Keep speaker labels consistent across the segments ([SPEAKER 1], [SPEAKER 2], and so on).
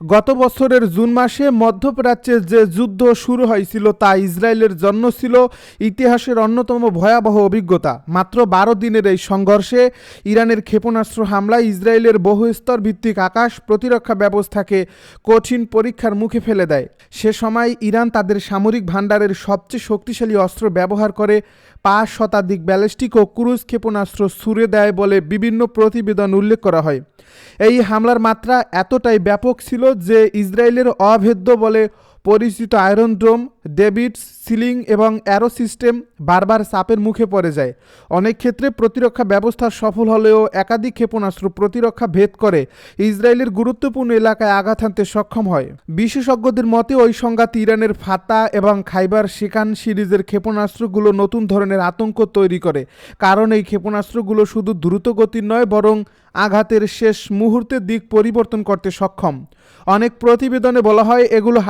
[SPEAKER 1] গত বছরের জুন মাসে মধ্যপ্রাচ্যে যে যুদ্ধ শুরু হয়েছিল তা ইসরায়েলের জন্য ছিল ইতিহাসের অন্যতম ভয়াবহ অভিজ্ঞতা। মাত্র বারো দিনের এই সংঘর্ষে ইরানের ক্ষেপণাস্ত্র হামলায় ইসরায়েলের বহুস্তর ভিত্তিক আকাশ প্রতিরক্ষা ব্যবস্থাকে কঠিন পরীক্ষার মুখে ফেলে দেয়। সে সময় ইরান তাদের সামরিক ভাণ্ডারের সবচেয়ে শক্তিশালী অস্ত্র ব্যবহার করে পাঁচ শতাধিক ব্যালিস্টিক ও ক্রুজ ক্ষেপণাস্ত্র ছুড়ে দেয় বলে বিভিন্ন প্রতিবেদন উল্লেখ করা হয়। এই হামলার মাত্রা এতটাই ব্যাপক ছিল যে ইসরায়েলের অভেদ্য বলে পরিচিত আয়রন ড্রোম ডেভিড সিলিং এবং অ্যারো সিস্টেম বারবার চাপের মুখে পড়ে যায়। অনেক ক্ষেত্রে প্রতিরক্ষা ব্যবস্থা সফল হলেও একাধিক ক্ষেপণাস্ত্র প্রতিরক্ষা ভেদ করে ইসরায়েলের গুরুত্বপূর্ণ এলাকায় আঘাত হানতে সক্ষম হয়। বিশেষজ্ঞদের মতে, ওই সংঘাত ইরানের ফাতা এবং খাইবার শিকান সিরিজের ক্ষেপণাস্ত্রগুলো নতুন ধরনের আতঙ্ক তৈরি করে। কারণ এই ক্ষেপণাস্ত্রগুলো শুধু দ্রুতগতির নয়, বরং আঘাতের শেষ মুহূর্তে দিক পরিবর্তন করতে সক্ষম। অনেক প্রতিবেদনে বলা হয়, এগুলো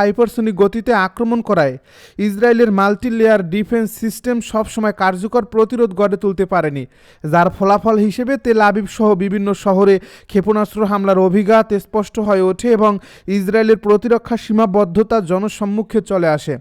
[SPEAKER 1] হাইপারসোনিক গতিতে আক্রমণ করায়। ইসরায়েলের মাল্টি লেয়ার ডিফেন্স সিস্টেম সবসময় কার্যকর প্রতিরোধ গড়ে তুলতে পারেনি, যার ফলাফল হিসেবে তেল আবিব সহ বিভিন্ন শহরে ক্ষেপণাস্ত্র হামলার অভিঘাত স্পষ্ট হয়ে ওঠে এবং ইসরায়েলের প্রতিরক্ষা সীমাবদ্ধতা জনসম্মুখে চলে আসে।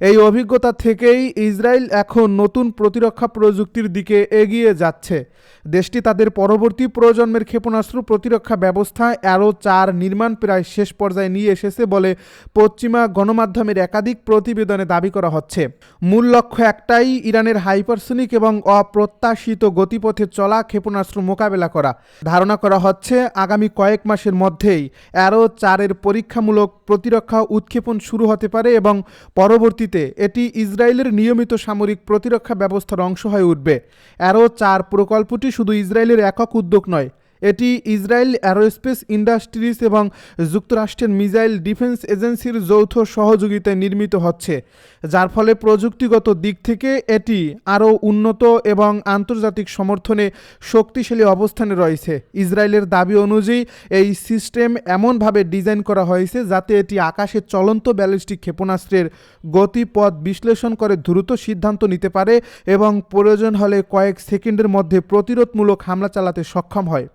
[SPEAKER 1] এই অভিজ্ঞতা থেকেই ইসরায়েল এখন নতুন প্রতিরক্ষা প্রযুক্তির দিকে এগিয়ে যাচ্ছে। দেশটি তাদের পরবর্তী প্রজন্মের ক্ষেপণাস্ত্র প্রতিরক্ষা ব্যবস্থা অ্যারো চার নির্মাণ প্রায় শেষ পর্যায়ে নিয়ে এসেছে বলে পশ্চিমা গণমাধ্যমের একাধিক প্রতিবেদনে দাবি করা হচ্ছে। মূল লক্ষ্য একটাই, ইরানের হাইপারসোনিক এবং অপ্রত্যাশিত গতিপথে চলা ক্ষেপণাস্ত্র মোকাবেলা করা। ধারণা করা হচ্ছে, আগামী কয়েক মাসের মধ্যেই অ্যারো চারের পরীক্ষামূলক প্রতিরক্ষা উৎক্ষেপণ শুরু হতে পারে এবং পরবর্তীতে এটি ইসরায়েলের নিয়মিত সামরিক প্রতিরক্ষা ব্যবস্থার অংশ হয়ে উঠবে। অ্যারো চার প্রকল্পটি শুধু ইসরায়েলের একক উদ্যোগ নয় এটি ইসরায়েল অ্যারোস্পেস ইন্ডাস্ট্রিজ এবং যুক্তরাষ্ট্রের মিসাইল ডিফেন্স এজেন্সির যৌথ সহযোগিতায় নির্মিত হচ্ছে, যার ফলে প্রযুক্তিগত দিক থেকে এটি আরও উন্নত এবং আন্তর্জাতিক সমর্থনে শক্তিশালী অবস্থানে রয়েছে। ইসরায়েলের দাবি অনুযায়ী, এই সিস্টেম এমনভাবে ডিজাইন করা হয়েছে যাতে এটি আকাশে চলন্ত ব্যালিস্টিক ক্ষেপণাস্ত্রের গতিপথ বিশ্লেষণ করে দ্রুত সিদ্ধান্ত নিতে পারে এবং প্রয়োজন হলে কয়েক সেকেন্ডের মধ্যে প্রতিরোধমূলক হামলা চালাতে সক্ষম হয়।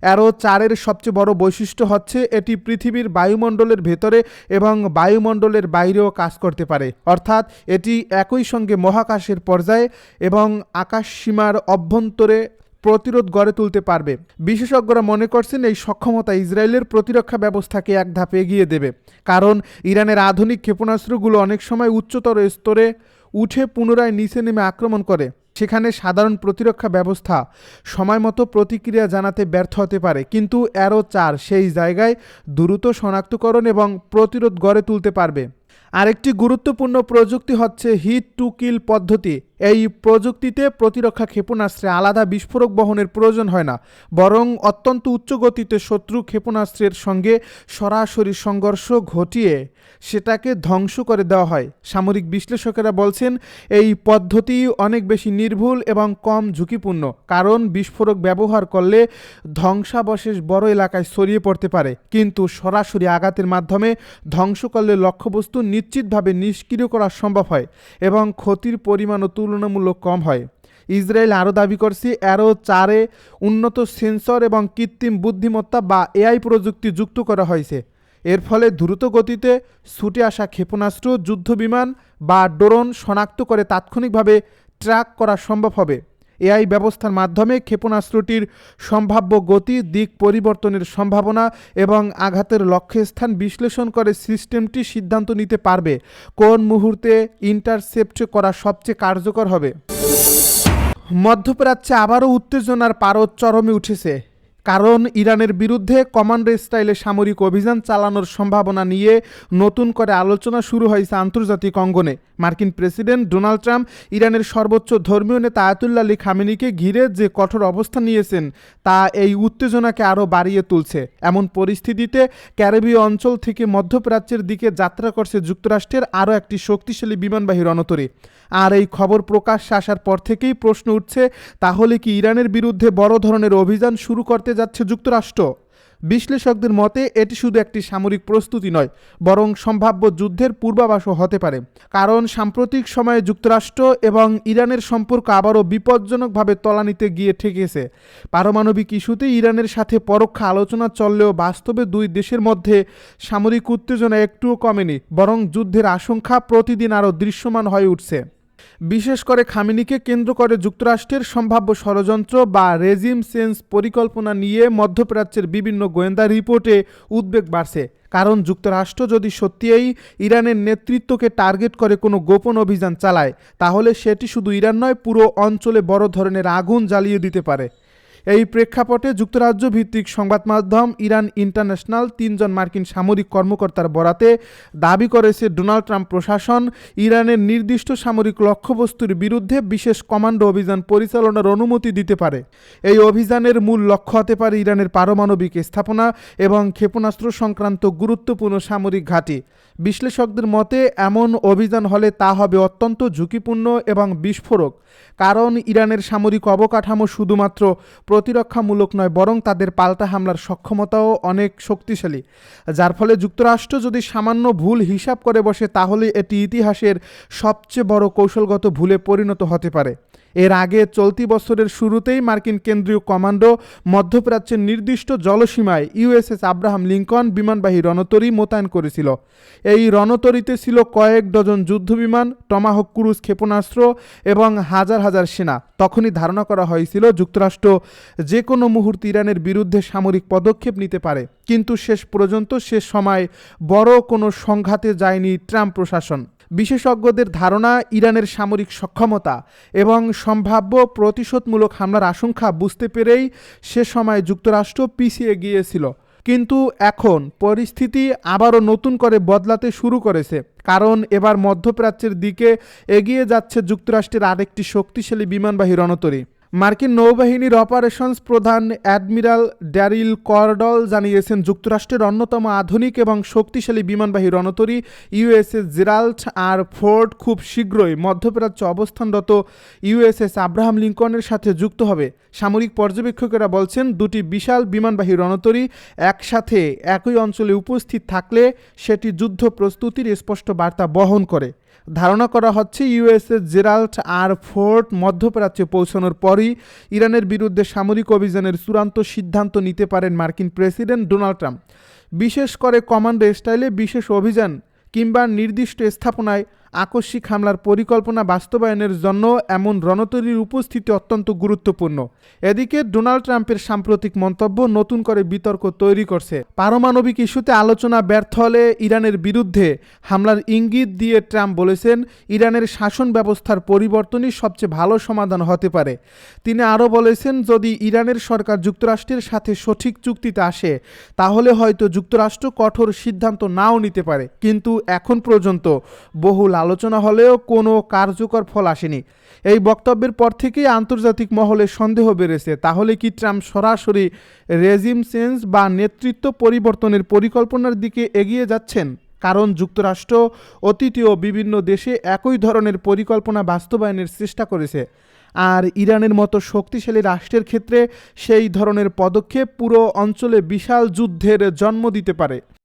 [SPEAKER 1] অ্যারো চারের সবচেয়ে বড় বৈশিষ্ট্য হচ্ছে এটি পৃথিবীর বায়ুমণ্ডলের ভেতরে এবং বায়ুমণ্ডলের বাইরেও কাজ করতে পারে। অর্থাৎ এটি একই সঙ্গে মহাকাশের পর্যায়ে এবং আকাশ সীমার অভ্যন্তরে প্রতিরোধ গড়ে তুলতে পারবে। বিশেষজ্ঞরা মনে করছেন এই সক্ষমতা ইসরায়েলের প্রতিরক্ষা ব্যবস্থাকে এক ধাপ এগিয়ে দেবে। কারণ ইরানের আধুনিক ক্ষেপণাস্ত্রগুলো অনেক সময় উচ্চতর স্তরে উঠে পুনরায় নিচে নেমে আক্রমণ করে। সেখানে সাধারণ প্রতিরক্ষা ব্যবস্থা সময় মতো প্রতিক্রিয়া জানাতে ব্যর্থ হতে পারে। কিন্তু অ্যারো চার, সেই জায়গায় দ্রুত শনাক্তকরণ এবং প্রতিরোধ গড়ে তুলতে পারবে। আরেকটি গুরুত্বপূর্ণ প্রযুক্তি হচ্ছে হিট টু কিল পদ্ধতি। এই প্রযুক্তিতে প্রতিরক্ষা ক্ষেপণাস্ত্রে আলাদা বিস্ফোরক বহনের প্রয়োজন হয় না, বরং অত্যন্ত উচ্চ গতিতে শত্রু ক্ষেপণাস্ত্রের সঙ্গে সরাসরি সংঘর্ষ ঘটিয়ে সেটাকে ধ্বংস করে দেওয়া হয়। সামরিক বিশ্লেষকেরা বলছেন, এই পদ্ধতি অনেক বেশি নির্ভুল এবং কম ঝুঁকিপূর্ণ, কারণ বিস্ফোরক ব্যবহার করলে ধ্বংসাবশেষ বড় এলাকায় ছড়িয়ে পড়তে পারে। কিন্তু সরাসরি আঘাতের মাধ্যমে ধ্বংস করলে লক্ষ্যবস্তু নিশ্চিতভাবে নিষ্ক্রিয় করা সম্ভব হয় এবং ক্ষতির পরিমাণও তুলনামূলক কম হয়। ইসরায়েল আরও দাবি করছে, অ্যারো চারে উন্নত সেন্সর এবং কৃত্রিম বুদ্ধিমত্তা বা এআই প্রযুক্তি যুক্ত করা হয়েছে। এর ফলে দ্রুত গতিতে ছুটে আসা ক্ষেপণাস্ত্র, যুদ্ধবিমান বা ড্রোন শনাক্ত করে তাৎক্ষণিকভাবে ট্র্যাক করা সম্ভব হবে। এআই ব্যবস্থার মাধ্যমে ক্ষেপণাস্ত্রটির সম্ভাব্য গতি, দিক পরিবর্তনের সম্ভাবনা এবং আঘাতের লক্ষ্যস্থান বিশ্লেষণ করে সিস্টেমটি সিদ্ধান্ত নিতে পারবে। কোন মুহূর্তে ইন্টারসেপ্ট করা সবচেয়ে কার্যকর হবে? মধ্যপ্রাচ্যে আবারও উত্তেজনার পারদ চরমে উঠেছে। কারণ ইরানের বিরুদ্ধে কমান্ডো স্টাইলে সামরিক অভিযান চালানোর সম্ভাবনা নিয়ে নতুন করে আলোচনা শুরু হয়েছে আন্তর্জাতিক অঙ্গনে। মার্কিন প্রেসিডেন্ট ডোনাল্ড ট্রাম্প ইরানের সর্বোচ্চ ধর্মীয় নেতা আয়াতুল্লা আলী খামেনিকে ঘিরে যে কঠোর অবস্থান নিয়েছেন, তা এই উত্তেজনাকে আরও বাড়িয়ে তুলছে। এমন পরিস্থিতিতে ক্যারিবীয় অঞ্চল থেকে মধ্যপ্রাচ্যের দিকে যাত্রা করছে যুক্তরাষ্ট্রের আরও একটি শক্তিশালী বিমানবাহী রণতরী। আর এই খবর প্রকাশ্যে আসার পর থেকেই প্রশ্ন উঠছে, তাহলে কি ইরানের বিরুদ্ধে বড় ধরনের অভিযান শুরু করতে যাচ্ছে যুক্তরাষ্ট্র। বিশ্লেষকদের মতে, এটি শুধু একটি সামরিক প্রস্তুতি নয়, বরং সম্ভাব্য যুদ্ধের পূর্বাভাসও হতে পারে। কারণ সাম্প্রতিক সময়ে যুক্তরাষ্ট্র এবং ইরানের সম্পর্ক আবারও বিপজ্জনকভাবে তলানিতে গিয়ে ঠেকেছে। পারমাণবিক ইস্যুতে ইরানের সাথে পরোক্ষ আলোচনা চললেও বাস্তবে দুই দেশের মধ্যে সামরিক উত্তেজনা একটুও কমেনি, বরং যুদ্ধের আশঙ্কা প্রতিদিন আরও দৃশ্যমান হয়ে উঠছে। বিশেষ করে খামিনিকে কেন্দ্র করে যুক্তরাষ্ট্রের সম্ভাব্য ষড়যন্ত্র বা রেজিম সেন্স পরিকল্পনা নিয়ে মধ্যপ্রাচ্যের বিভিন্ন গোয়েন্দা রিপোর্টে উদ্বেগ বাড়ছে। কারণ যুক্তরাষ্ট্র যদি সত্যিই ইরানের নেতৃত্বকে টার্গেট করে কোনো গোপন অভিযান চালায়, তাহলে সেটি শুধু ইরান নয়, পুরো অঞ্চলে বড় ধরনের আগুন জ্বালিয়ে দিতে পারে। এই প্রেক্ষাপটে যুক্তরাজ্য ভিত্তিক সংবাদ মাধ্যম ইরান ইন্টারন্যাশনাল তিনজন মার্কিন সামরিক কর্মকর্তার বরাতে দাবি করেছে ডোনাল্ড ট্রাম্প প্রশাসন ইরানের নির্দিষ্ট সামরিক লক্ষ্যবস্তুর বিরুদ্ধে বিশেষ কমান্ডো অভিযান পরিচালনার অনুমতি দিতে পারে। এই অভিযানের মূল লক্ষ্য হতে পারে ইরানের পারমাণবিক স্থাপনা এবং ক্ষেপণাস্ত্র সংক্রান্ত গুরুত্বপূর্ণ সামরিক ঘাঁটি। বিশ্লেষকদের মতে, এমন অভিযান হলে তা হবে অত্যন্ত ঝুঁকিপূর্ণ এবং বিস্ফোরক, কারণ ইরানের সামরিক অবকাঠামো শুধুমাত্র প্রতিরক্ষামূলক নয়, বরং তাদের পাল্টা হামলার সক্ষমতাও অনেক শক্তিশালী। যার ফলে যুক্তরাষ্ট্র যদি সামান্য ভুল হিসাব করে বসে, তাহলে এটি ইতিহাসের সবচেয়ে বড় কৌশলগত ভুলে পরিণত হতে পারে। এর আগে চলতি বছরের শুরুতেই মার্কিন কেন্দ্রীয় কমান্ডো মধ্যপ্রাচ্যের নির্দিষ্ট জলসীমায় ইউএসএস আব্রাহাম লিঙ্কন বিমানবাহী রণতরী মোতায়েন করেছিল। এই রণতরীতে ছিল কয়েক ডজন যুদ্ধবিমান, টমাহক ক্রুজ ক্ষেপণাস্ত্র এবং হাজার হাজার সেনা। তখনই ধারণা করা হয়েছিল যুক্তরাষ্ট্র যে কোনো মুহূর্তে ইরানের বিরুদ্ধে সামরিক পদক্ষেপ নিতে পারে। কিন্তু শেষ পর্যন্ত শেষ সময় বড় কোনো সংঘাতে যায়নি ট্রাম্প প্রশাসন। বিশেষজ্ঞদের ধারণা, ইরানের সামরিক সক্ষমতা এবং সম্ভাব্য প্রতিশোধমূলক হামলার আশঙ্কা বুঝতে পেরেই সে সময় যুক্তরাষ্ট্র পিছিয়ে গিয়েছিল। কিন্তু এখন পরিস্থিতি আবারও নতুন করে বদলাতে শুরু করেছে, কারণ এবার মধ্যপ্রাচ্যের দিকে এগিয়ে যাচ্ছে যুক্তরাষ্ট্রের আরেকটি শক্তিশালী বিমানবাহী রণতরী। মার্কিন নৌবাহিনীর অপারেশনস প্রধান অ্যাডমিরাল ড্যারিল করডল জানিয়েছেন, যুক্তরাষ্ট্রের অন্যতম আধুনিক এবং শক্তিশালী বিমানবাহী রণতরী ইউএসএস জেরাল্ট আর ফোর্ড খুব শীঘ্রই মধ্যপ্রাচ্যে অবস্থানরত ইউএসএস আব্রাহাম লিঙ্কনের সাথে যুক্ত হবে। সামরিক পর্যবেক্ষকেরা বলছেন, দুটি বিশাল বিমানবাহী রণতরী একসাথে একই অঞ্চলে উপস্থিত থাকলে সেটি যুদ্ধ প্রস্তুতির স্পষ্ট বার্তা বহন করে। ধারণা করা হচ্ছে ইউএসের জেরাল্ট আর ফোর্ট মধ্যপ্রাচ্যে পৌঁছানোর পরই ইরানের বিরুদ্ধে সামরিক অভিযানের চূড়ান্ত সিদ্ধান্ত নিতে পারেন মার্কিন প্রেসিডেন্ট ডোনাল্ড ট্রাম্প। বিশেষ করে কমান্ডো স্টাইলে বিশেষ অভিযান কিংবা নির্দিষ্ট স্থাপনায় আকস্মিক হামলার পরিকল্পনা বাস্তবায়নের জন্য এমন রণতরীর উপস্থিতি অত্যন্ত গুরুত্বপূর্ণ। এদিকে ডোনাল্ড ট্রাম্পের সাম্প্রতিক মন্তব্য নতুন করে বিতর্ক তৈরি করছে। পারমাণবিক ইস্যুতে আলোচনা ব্যর্থ হলে ইরানের বিরুদ্ধে হামলার ইঙ্গিত দিয়ে ট্রাম্প বলেছেন, ইরানের শাসন ব্যবস্থার পরিবর্তনই সবচেয়ে ভালো সমাধান হতে পারে। তিনি আরও বলেছেন, যদি ইরানের সরকার যুক্তরাষ্ট্রের সাথে সঠিক চুক্তিতে আসে, তাহলে হয়তো যুক্তরাষ্ট্র কঠোর সিদ্ধান্ত নাও নিতে পারে। কিন্তু এখন পর্যন্ত বহুল আলোচনা হলেও কোনো কার্যকর ফল আসেনি। এই বক্তব্যের পর থেকেই আন্তর্জাতিক মহলে সন্দেহ বেড়েছে, তাহলে কি ট্রাম্প সরাসরি রেজিম চেঞ্জ বা নেতৃত্ব পরিবর্তনের পরিকল্পনার দিকে এগিয়ে যাচ্ছেন? কারণ যুক্তরাষ্ট্র অতীতেও বিভিন্ন দেশে একই ধরনের পরিকল্পনা বাস্তবায়নের চেষ্টা করেছে। আর ইরানের মতো শক্তিশালী রাষ্ট্রের ক্ষেত্রে সেই ধরনের পদক্ষেপ পুরো অঞ্চলে বিশাল যুদ্ধের জন্ম দিতে পারে।